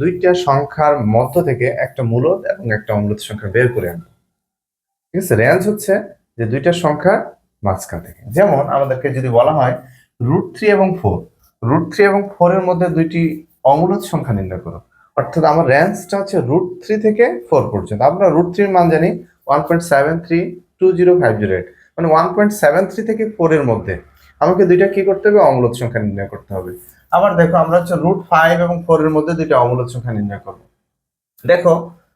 দুইটা সংখ্যার মধ্য থেকে একটা মূলদ এবং একটা অমূলদ সংখ্যা বের করে আনব। ঠিক আছে? রেঞ্জ হচ্ছে যে দুইটা সংখ্যার মাঝখান থেকে। যেমন আমাদেরকে যদি বলা হয় রুট থ্রি এবং ফোর রুট থ্রি এবং ফোর এর মধ্যে দুইটি অমূলদ সংখ্যা নির্ণয় করো। অর্থাৎ আমার রেঞ্জটা হচ্ছে রুট থ্রি থেকে ফোর পর্যন্ত। আমরা রুট থ্রির মান জানি one point seven three two zero five zero eight মানে ওয়ান পয়েন্ট সেভেন থ্রি থেকে ফোর এর মধ্যে আমাকে দুইটা কি করতে হবে? অমূলদ সংখ্যা নির্ণয় করতে হবে। আবার দেখো আমরা হচ্ছে রুট ফাইভ এবং ফোর এর মধ্যে দুইটা অমূলদ সংখ্যা নির্ণয় করব। দেখো,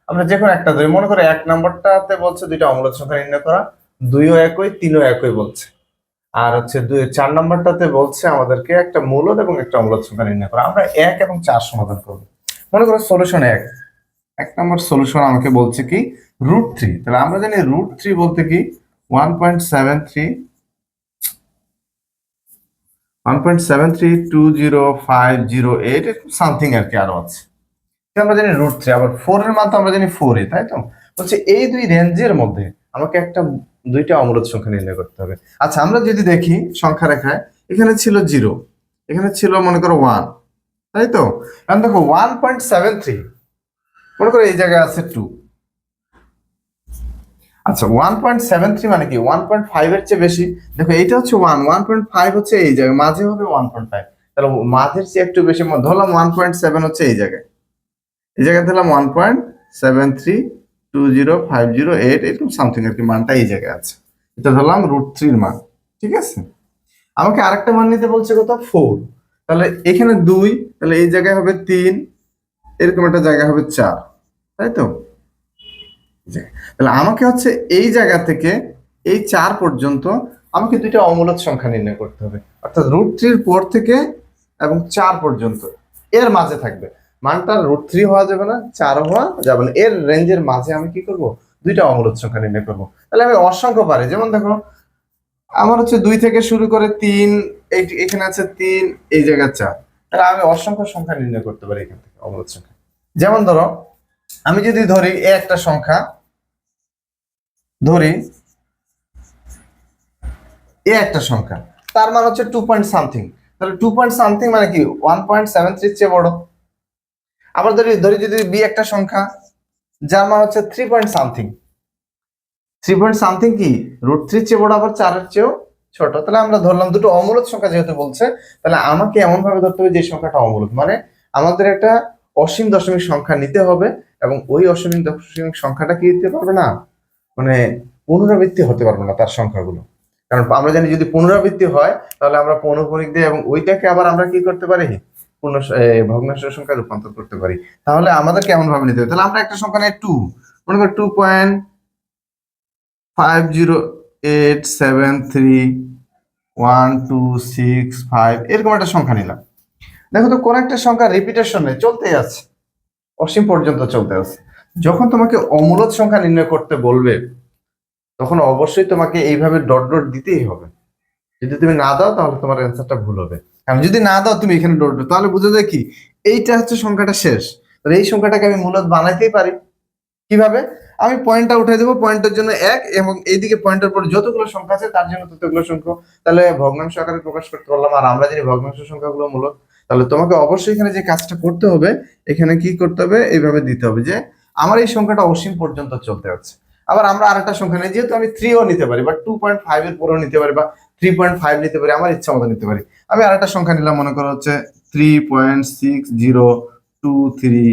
আমরা যে কোনো একটা ধরি, মনে করো এক নম্বরটাতে বলছে দুইটা অমূলদ সংখ্যা নির্ণয় করা, দুইও একই, তিনও একই বলছে। আর হচ্ছে দুই, চার নম্বরটাতে বলছে আমাদেরকে একটা মূলদ এবং একটা অমূলদ সংখ্যা নির্ণয় করা। আমরা এক এবং চার সমাধান করব। মনে করো সলিউশন এক। এক নম্বর সলিউশন আমাকে বলছে কি রুট থ্রি তাহলে আমরা জানি রুট থ্রি বলতে কি one point seven three one point seven three two zero five zero eight something আর কি আরও আছে। আমরা জানি রুট থ্রি আবার ফোর এর মান তো আমরা জানি ফোর এ, তাই তো? বলছে এই দুই রেঞ্জের মধ্যে আমাকে একটা দুইটা অমূলদ সংখ্যা নির্ণয় করতে হবে। আচ্ছা আমরা যদি দেখি সংখ্যা রেখায়, এখানে ছিল জিরো এখানে ছিল মনে করো ওয়ান তাই তো? এখন দেখো ওয়ান পয়েন্ট সেভেন থ্রি মনে করো এই জায়গায় আছে টু আচ্ছা ওয়ান পয়েন্ট সেভেন থ্রি মানে কি? ওয়ান পয়েন্ট ফাইভ এর চেয়ে বেশি? দেখো, এইটা হচ্ছে ওয়ান ওয়ান পয়েন্ট ফাইভ হচ্ছে এই জায়গায়, মাঝে হবে ওয়ান পয়েন্ট ফাইভ তাহলে মাঝের চেয়ে একটু বেশি ম- ধরলাম ওয়ান পয়েন্ট সেভেন হচ্ছে এই জায়গায়। এই জায়গায় ধরলাম one point seven three two zero five zero eight এরকম সামথিং আর কি মানটা এই জায়গায় আছে। এটা ধরলাম রুট থ্রির মান, ঠিক আছে? আমাকে আরেকটা মান নিতে বলছে কত? ফোর তাহলে এখানে দুই, তাহলে এই জায়গায় হবে তিন, এরকম একটা জায়গা হবে চার, তাই তো। তাহলে আমাকে হচ্ছে এই জায়গা থেকে এই চার পর্যন্ত আমাকে দুইটা অমূলদ সংখ্যা নির্ণয় করতে হবে। অর্থাৎ রুট থ্রির পর থেকে এবং চার পর্যন্ত। এর মাঝে থাকবে। মানটা রুট থ্রি হওয়া যাবে না, চার হওয়া যাবে না। এর রেঞ্জের মাঝে আমি কি করব? দুইটা অমূলদ সংখ্যা নির্ণয় করব। তাহলে আমি অসংখ্য পারি। যেমন দেখো, আমার হচ্ছে দুই থেকে শুরু করে তিন, এই- এখানে আছে তিন, এই জায়গায় চার। তাহলে আমি অসংখ্য সংখ্যা নির্ণয় করতে পারি এখান থেকে অমূলদ সংখ্যা। যেমন ধরো, আমি যদি ধরি এ একটা সংখ্যা ধরি, এ একটা সংখ্যা, তার মানে হচ্ছে টু পয়েন্ট সামথিং তাহলে টু পয়েন্ট সামথিং মানে কি ওয়ান পয়েন্ট সেভেন থ্রির চেয়ে বড়। আবার ধরি ধরি যদি বি একটা সংখ্যা, যার মান হচ্ছে three point something three point something কি রুট থ্রির চেয়ে বড়, আবার চারের চেয়েও ছোট। তাহলে আমরা ধরলাম দুটো অমূলদ সংখ্যা যেহেতু বলছে, তাহলে আমাকে এমন ভাবে ধরতে হবে যে সংখ্যাটা অমূলদ মানে আমাদের একটা অসীম দশমিক সংখ্যা নিতে হবে, এবং ওই অসীম দশমিক সংখ্যাটা কি দিতে পারবে না? মানে পুনরাবৃত্তি হতে পারবে না তার সংখ্যাগুলো। কারণ আমরা জানি যদি পুনরাবৃত্তি হয়, তাহলে আমরা পৌনঃপুনিক দিয়ে এবং ওইটাকে আবার আমরা কি করতে পারি? পূর্ণ ভগ্নাংশ সংখ্যা রূপান্তর করতে পারি। তাহলে আমাদের কেমন ভাবে নিতে হবে। তাহলে আমরা একটা সংখ্যা নেই টু মনে করি two point five zero eight seven three one two six five এরকম একটা সংখ্যা নিলাম। দেখো তো কোন একটা সংখ্যা রিপিটেশন নেই চলতেই আছে। অসীম পর্যন্ত চলতে আছে। যখন তোমাকে অমূলদ সংখ্যা নির্ণয় করতে বলবে, তখন অবশ্যই তোমাকে এইভাবে ডট ডট দিতেই হবে। যদি তুমি না দাও, তাহলে তোমার অ্যান্সারটা ভুল হবে। কারণ যদি না দাও, তুমি এখানে ডট ডট, তাহলে বুঝে যায় কি? এইটা হচ্ছে সংখ্যাটা শেষ। তাহলে এই সংখ্যাটাকে আমি মূলত বানাইতেই পারি। কীভাবে? আমি পয়েন্টটা উঠে দেবো পয়েন্টের জন্য এক, এবং এইদিকে পয়েন্টের পর যতগুলো সংখ্যা আছে, তার জন্য ততগুলো সংখ্যা। তাহলে ভগ্নাংশ আকারে প্রকাশ করতে পারলাম, আর আমরা জানি ভগ্নাংশ সংখ্যাগুলো মূলত তাহলে তোমাকে অবশ্যই এখানে যে কাজটা করতে হবে, এখানে কি করতে হবে? এইভাবে দিতে হবে যে আমার এই সংখ্যাটা অসীম পর্যন্ত চলতে হচ্ছে। আবার আমরা আরেকটা সংখ্যা নেই, যেহেতু আমি থ্রিও নিতে পারি বা টু পয়েন্ট ফাইভ এর পরেও নিতে পারি বা থ্রি পয়েন্ট ফাইভ নিতে পারি, আমার ইচ্ছা মতো নিতে পারি। আমি আরেকটা সংখ্যা নিলাম, মনে করো হচ্ছে three point six zero two three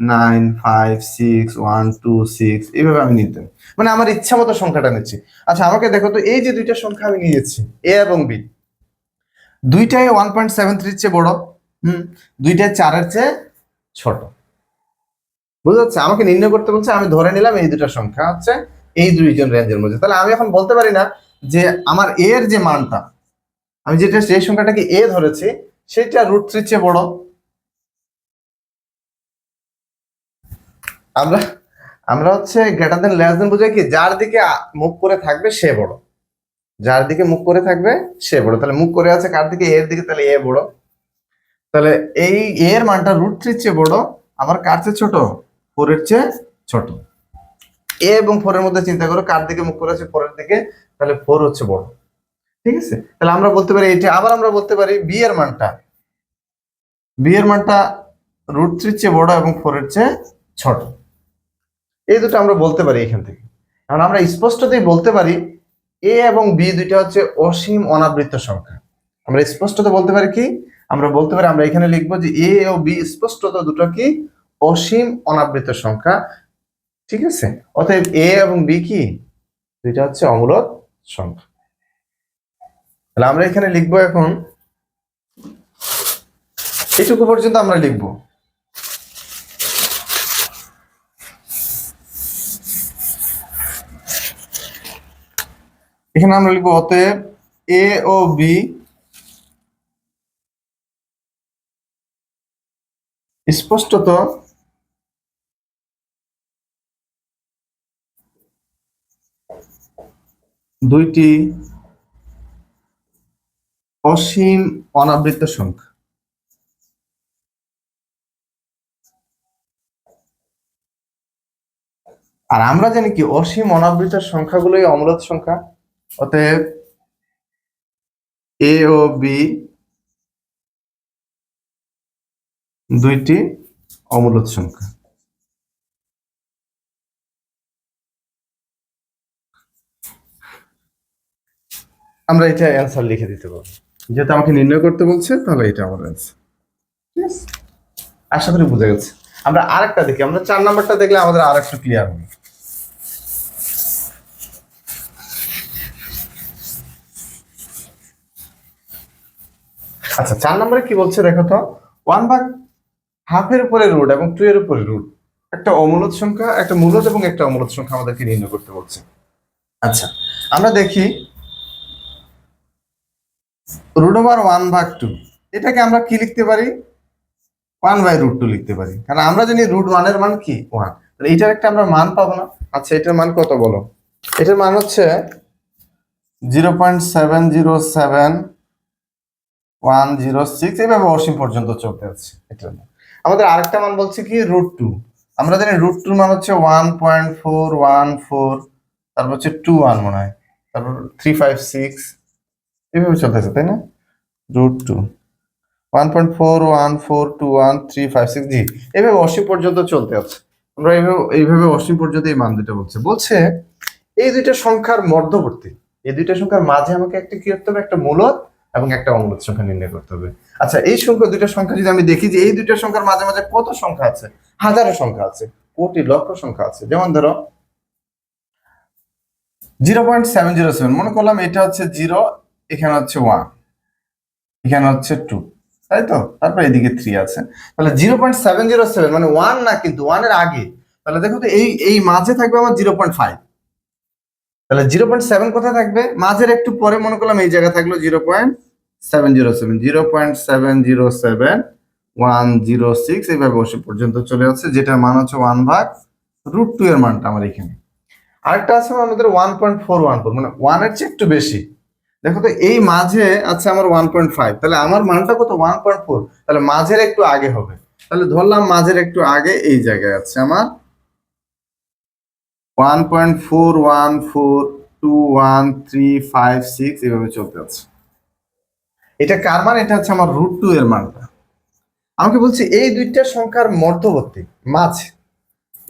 nine five six one two six এইভাবে আমি নিতাম মানে আমার ইচ্ছা মতো সংখ্যাটা নিচ্ছি। আচ্ছা আমাকে দেখো তো, এই যে দুইটা সংখ্যা আমি নিয়েছি এ এবং বি দুইটাই ওয়ান পয়েন্ট সেভেন থ্রির চেয়ে বড়, হুম, দুইটাই চারের চেয়ে ছোট। বুঝা যাচ্ছে? আমাকে নির্ণয় করতে বলছে, আমি ধরে নিলাম এই দুটো সংখ্যা হচ্ছে এই দুইজন রেঞ্জের মধ্যে। তাহলে আমি এখন বলতে পারি না যে আমার এর যে মানটা, আমি যেটা সেই সংখ্যাটাকে এ ধরেছি, সেটা রুট থ্রির চেয়ে বড়। আমরা আমরা হচ্ছে গ্রেটার দেন লেস দেন বুঝাই কি? যার দিকে মুখ করে থাকবে সে বড়। যার দিকে মুখ করে থাকবে সে বড়। তাহলে মুখ করে আছে কার দিকে? এর দিকে, তাহলে এ বড়। তাহলে এই এর মানটা রুট থ্রির চেয়ে বড়, আবার কার চেয়ে ছোট? ফোর এর চেয়ে ছোট। এ এবং ফোর এর মধ্যে চিন্তা করো, কার দিকে মুখ করে আছে ফোর এর দিকে, তাহলে ফোর হচ্ছে বড়। ঠিক আছে? তাহলে আমরা বলতে পারি এটা, আবার আমরা বলতে পারি বি এর মানটা। বি এর মানটা রুট থ্রির চেয়ে বড় এবং ফোরের চেয়ে ছোট। এই দুটো আমরা বলতে পারি এখান থেকে। এখন আমরা স্পষ্টতই বলতে পারি এ এবং বি দুইটা হচ্ছে অসীম অনাবৃত সংখ্যা। আমরা স্পষ্টত বলতে পারি কি? আমরা বলতে পারি, আমরা এখানে লিখব যে এ ও বি স্পষ্টত দুটো কি অসীম অনাবৃত সংখ্যা, ঠিক আছে? অতএব এ এবং বি কি? দুইটা হচ্ছে অমূলক সংখ্যা। তাহলে আমরা এখানে লিখব এখন এইটুকু পর্যন্ত আমরা লিখব। এখানে আমরা লিখব, অতএব এ ও বি স্পষ্টত দুইটি অসীম অনাবৃত সংখ্যা। আর আমরা জানি কি অসীম অনাবৃত সংখ্যাগুলোই অমূলত সংখ্যা, অতএব এ ও বি দুইটি অমূলত সংখ্যা। আমরা এটা অ্যান্সার লিখে দিতে পারব। যেহেতু আমাকে নির্ণয় করতে বলছে, তাহলে এটা আমার অ্যান্সার আশা করি বুঝে গেছে। আমরা আরেকটা দেখি। আমরা চার নাম্বারটা দেখলে আমাদের আর একটু ক্লিয়ার হবে। আচ্ছা চার নম্বরে কি বলছে দেখো তো? ওয়ান ভাগ হাফের উপরে রুট এবং টু এর উপরে রুট একটা অমূলত সংখ্যা, একটা মূলত এবং একটা অমূলত সংখ্যা আমাদেরকে নির্ণয় করতে বলছে। আচ্ছা আমরা দেখি রুট ওভার ওয়ান ভাগ টু এটাকে আমরা কি লিখতে পারি? ওয়ান বাই রুট টু লিখতে পারি। কারণ আমরা জানি রুট ওয়ানের মান কি? ওয়ান এইটার একটা আমরা মান পাবো না। আচ্ছা এটার মান কত বলো? এটার মান হচ্ছে zero point seven zero seven one zero six এইভাবে অসীম পর্যন্ত চলতে আছে এটা আমাদের আরেকটা মান বলছে কি? রুট টু আমরা জানি রুট টুর মান হচ্ছে one point four one four তারপর হচ্ছে টু ওয়ান মনে হয়। তারপর থ্রি ফাইভ সিক্স এইভাবে চলতেছে, তাই না? Root two one point four one four two one three five six জি, এভাবে অসীম পর্যন্ত চলতে আছে আমরা এইভাবে এইভাবে অসীম পর্যন্ত এই মান দুটো বলছে। বলছে, এই দুইটা সংখ্যার মধ্যবর্তী, এই দুইটা সংখ্যার মাঝে আমাকে একটা কি করতে হবে? একটা মূলত এবং একটা অমূলত সংখ্যা নির্ণয় করতে হবে। আচ্ছা এই সংখ্যা দুইটা সংখ্যা যদি আমি দেখি যে এই দুইটা সংখ্যার মাঝে মাঝে কত সংখ্যা আছে? হাজারো সংখ্যা আছে, কোটি, লক্ষ সংখ্যা আছে। যেমন ধরো zero point seven zero seven মনে করলাম এটা হচ্ছে জিরো এখানে হচ্ছে ওয়ান এখানে হচ্ছে টু তাই তো তারপর এদিকে থ্রি আছে। তাহলে zero point seven zero seven মানে ওয়ান না কিন্তু ওয়ানের আগে। তাহলে দেখো তো এই এই মাঝে থাকবে আমার জিরো পয়েন্ট ফাইভ তাহলে জিরো পয়েন্ট সেভেন কোথায় থাকবে? মাঝের একটু পরে মনে করলাম এই জায়গায় থাকল zero point seven zero seven zero point seven zero seven one zero six এইভাবে বসে পর্যন্ত চলে যাচ্ছে, যেটার মান হচ্ছে ওয়ান ভাগ রুট টু এর মানটা আমার এখানে। আরেকটা আছে আমাদের one point four one four মানে ওয়ানের চেয়ে একটু বেশি। দেখো তো, এই মাঝে আছে আমার ওয়ান পয়েন্ট ফাইভ তাহলে আমার মানটা কত? ওয়ান পয়েন্ট ফোর তাহলে মাঝের একটু আগে হবে। তাহলে ধরলাম মাঝের একটু আগে এই জায়গায় আছে আমার one point four one four two one three five six এইভাবে চলতে আছে। এটা কার মান? এটা হচ্ছে আমার রুট টু এর মানটা। আমাকে বলছি, এই দুইটা সংখ্যার মধ্যবর্তী, মাঝে,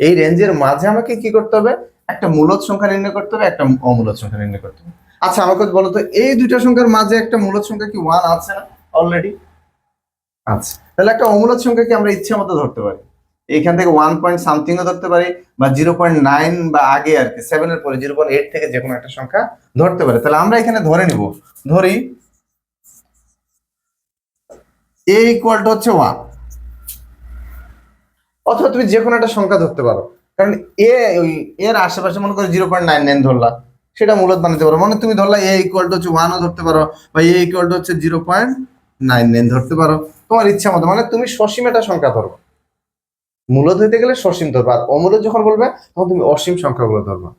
এই রেঞ্জের মাঝে আমাকে কি করতে হবে? একটা মূলত সংখ্যা নির্ণয় করতে হবে, একটা অমূলত সংখ্যা নির্ণয় করতে হবে। আচ্ছা আমাকে বলো তো, এই দুইটা সংখ্যার মাঝে একটা মূলত সংখ্যা কি ওয়ান আছে না অলরেডি আচ্ছা তাহলে একটা অমূলত সংখ্যা কি আমরা ইচ্ছে মতো ধরতে পারি? এইখান থেকে ওয়ান পয়েন্ট সামথিংও ধরতে পারি, বা জিরো পয়েন্ট নাইন বা আগে আর কি সেভেনের পরে জিরো পয়েন্ট এইট থেকে যে কোনো একটা সংখ্যা ধরতে পারে। তাহলে আমরা এখানে ধরে নিব, ধরি এ ইকুয়াল টু হচ্ছে ওয়ান অথবা তুমি যে কোনো একটা সংখ্যা ধরতে পারো, কারণ এ এর আশেপাশে মনে করো জিরো পয়েন্ট নাইন নাইন ধরলা সেটা মূলত বানাতে পারো। মানে তুমি ধরলা এ ইকুয়াল টু হচ্ছে ওয়ানও ধরতে পারো বা এ ইকুয়াল টু হচ্ছে জিরো পয়েন্ট নাইন নাইন ধরতে পারো। তোমার ইচ্ছা মতো মানে তুমি সসীম একটা সংখ্যা ধরো। মূলত হইতে গেলে সসীম ধরবা। আর অমূলত যখন বলবে, তখন তুমি অসীম সংখ্যাগুলো ধরবা।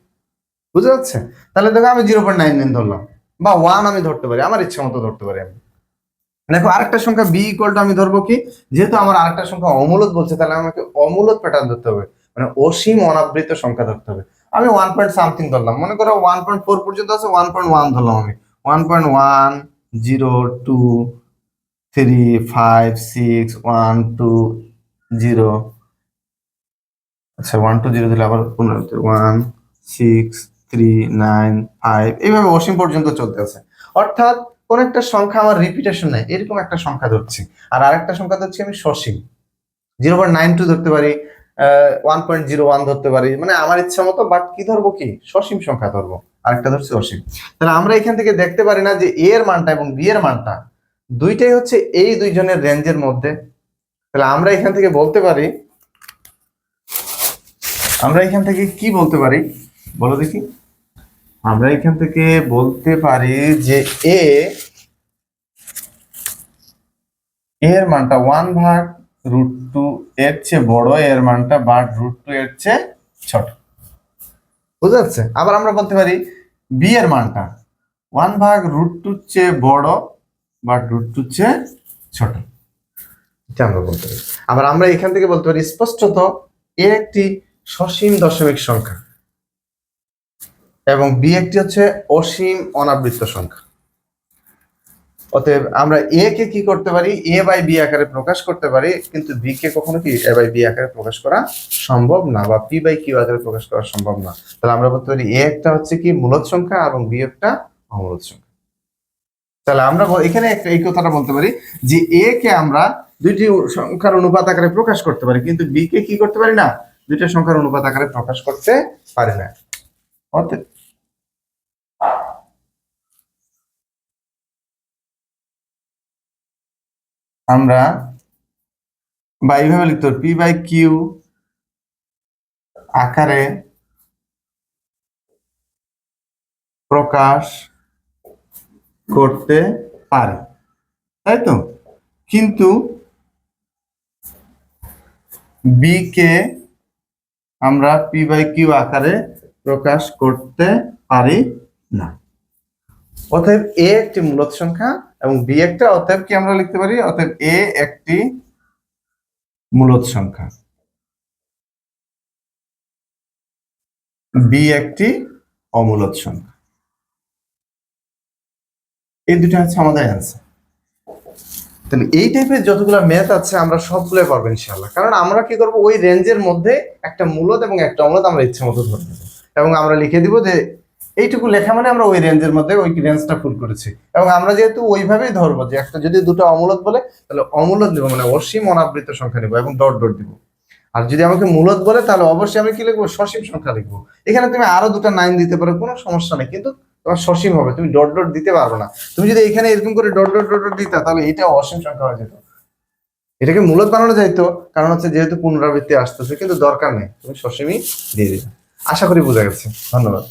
বুঝতে যাচ্ছে? তাহলে দেখো আমি জিরো পয়েন্ট নাইন নাইন ধরলাম। বা ওয়ান আমি ধরতে পারি। আমার ইচ্ছা মতো ধরতে পারি আমি। দেখো, আরেকটা সংখ্যা বি ইকুয়াল টু আমি ধরবো কি? যেহেতু আমার আরেকটা সংখ্যা অমূলত বলছে, তাহলে আমাকে অমূলত প্যাটার্ন ধরতে হবে। মানে অসীম অনাবৃত সংখ্যা ধরতে হবে। আমি ওয়ান পয়েন্ট সামথিং ধরলাম। মনে করো ওয়ান পয়েন্ট ফোর পর্যন্ত আছে ওয়ান পয়েন্ট ওয়ান ধরলাম আমি। One point one zero two three five six one two zero আচ্ছা ওয়ান টু জিরো দিলে আবার পুনরাবৃত্তি one six three nine five এইভাবে অসীম পর্যন্ত চলতে আছে। অর্থাৎ কোন একটা সংখ্যা আমার রিপিটেশন নেই, এরকম একটা সংখ্যা ধরছি। আর আরেকটা সংখ্যা ধরছি আমি সসীম। জিরো পয়েন্ট নাইন টু ধরতে পারি। ওয়ান পয়েন্ট জিরো ওয়ান ধরতে পারি। মানে আমার ইচ্ছা মতো বাট কি ধরবো কি? সসীম সংখ্যা ধরবো। আরেকটা ধরছি অসীম তাহলে আমরা এখান থেকে দেখতে পারি না যে এ এর মানটা এবং বি এর মানটা দুইটাই হচ্ছে এই দুইজনের রেঞ্জের মধ্যে। তাহলে আমরা এখান থেকে বলতে পারি, আমরা এখান থেকে কি বলতে পারি? বলো দেখি। আমরা এখান থেকে বলতে পারি যে এ এর মানটা ওয়ান ভাগ রুট টু এর চেয়ে বড় এর মানটা বাট রুট টু এর চেয়ে ছোট। বুঝা যাচ্ছে আবার আমরা বলতে পারি বি এর মানটা। ওয়ান ভাগ রুট টুর চেয়ে বড় বাট রুট টুর চেয়ে ছোট। আমরা বলতে পারি। আবার আমরা এখান থেকে বলতে পারি স্পষ্টত এ একটি সসীম দশমিক সংখ্যা এবং বি একটি হচ্ছে অসীম অনাবৃত্ত সংখ্যা। অতএব আমরা এ কে কি করতে পারি? এ বাই বি আকারে প্রকাশ করতে পারি, কিন্তু বি কে কখনো কি এ বাই বি আকারে প্রকাশ করা সম্ভব না বা পি বাই কিউ আকারে প্রকাশ করা সম্ভব না। তাহলে আমরা বলতে পারি এ একটা হচ্ছে কি মূলত সংখ্যা এবং বি একটা অমূলত সংখ্যা। তাহলে আমরা এখানে একটা এই কথাটা বলতে পারি যে এ কে আমরা দুইটি সংখ্যার অনুপাত আকারে প্রকাশ করতে পারি, কিন্তু বি কে কি করতে পারি না? দুইটা সংখ্যার অনুপাত আকারে প্রকাশ করতে পারি না। অতএব আমরা বা এইভাবে লিখতে পি বাই কিউ আকারে প্রকাশ করতে পারি, তাই তো? কিন্তু বি কে আমরা পি বাই কিউ আকারে প্রকাশ করতে পারি না। অতএব এ একটি মূলত সংখ্যা এবং বি একটা, অতএব কি আমরা লিখতে পারি? অতএব এ একটি মূলত সংখ্যা। বি একটি অমূলত সংখ্যা। এই দুটো হচ্ছে আমাদের অ্যান্সার তাহলে এই টাইপের যতগুলো ম্যাথ আছে, আমরা সবগুলো পারব ইনশাল্লাহ কারণ আমরা কি করব? ওই রেঞ্জের মধ্যে একটা মূলত এবং একটা অমূলত আমরা ইচ্ছে মতো ধরে নেব এবং আমরা লিখে দিব যে এইটুকু লেখা মানে আমরা ওই রেঞ্জের মধ্যে ওই রেঞ্জটা ফুল করেছি। এবং আমরা যেহেতু ওইভাবেই ধরবো যে একটা যদি দুটো অমূলত বলে, তাহলে অমূলত দিব মানে অসীম অনাবৃত সংখ্যা নিব এবং ডট ডট দিব। আর যদি আমাকে মূলত বলে, তাহলে অবশ্যই আমি কি লিখব? সসীম সংখ্যা লিখব। এখানে তুমি আরও দুটো নাইন দিতে পারো, কোনো সমস্যা নেই। কিন্তু তোমার সসীম হবে, তুমি ডট ডট দিতে পারবে না। তুমি যদি এখানে এরকম করে ডট ডট ডট ডট দিতা, তাহলে এটা অসীম সংখ্যা হয়ে যেত। এটাকে মূলত বানানো যাইতো, কারণ হচ্ছে যেহেতু পুনরাবৃত্তি আসতেছে, কিন্তু দরকার নেই। তুমি সসীমই দিয়ে দিবে আশা করি বোঝা গেছে। ধন্যবাদ।